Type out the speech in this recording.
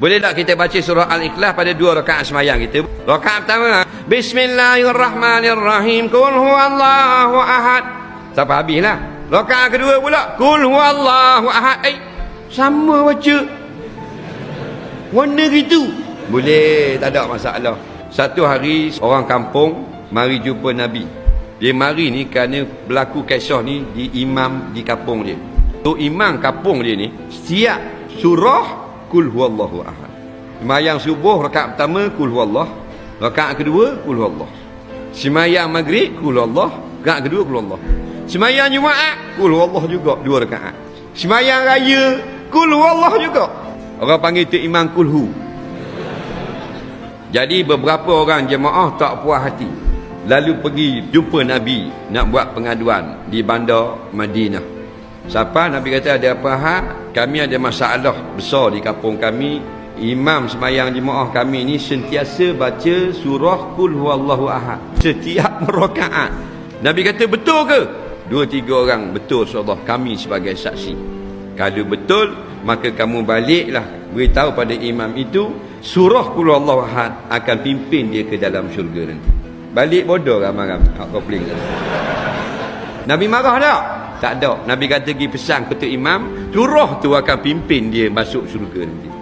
Boleh tak kita baca surah Al-Ikhlas pada dua rakaat semayang kita? Rakaat pertama, Bismillahirrahmanirrahim. Kul huwallahu ahad. Sampai habislah. Rakaat kedua pula, Kul huwallahu ahad. Eh, sama baca. Warna gitu. Boleh, tak ada masalah. Satu hari orang kampung mari jumpa Nabi. Dia mari ni kerana berlaku kisah ni di imam di kampung dia. Tu imam kampung dia ni setiap surah kul huwallahu ahad. Semayang subuh rakaat pertama kul huwallah, rakaat kedua kul huwallah. Semayang maghrib kul huwallah, rakaat kedua kul huwallah. Semayang Jumaat kul huwallah juga dua rakaat. Semayang raya kul huwallah juga. Orang panggil tu imam kulhu. Jadi beberapa orang jemaah tak puas hati. Lalu pergi jumpa Nabi nak buat pengaduan di bandar Madinah. Siapa Nabi kata ada apa hal? Kami ada masalah besar di kampung kami. Imam semayang jemaah kami ni sentiasa baca surah Qul huwallahu ahad setiap rakaat. Nabi kata betul ke? Dua tiga orang betul Allah kami sebagai saksi. Kalau betul maka kamu baliklah beritahu pada imam itu surah Qul huwallahu ahad akan pimpin dia ke dalam syurga nanti. Balik bodoh ramai-ramai. Hak peling. Nabi marah tak? Tak ada. Nabi kata pergi pesan ketua imam, surah tu akan pimpin dia masuk syurga nanti.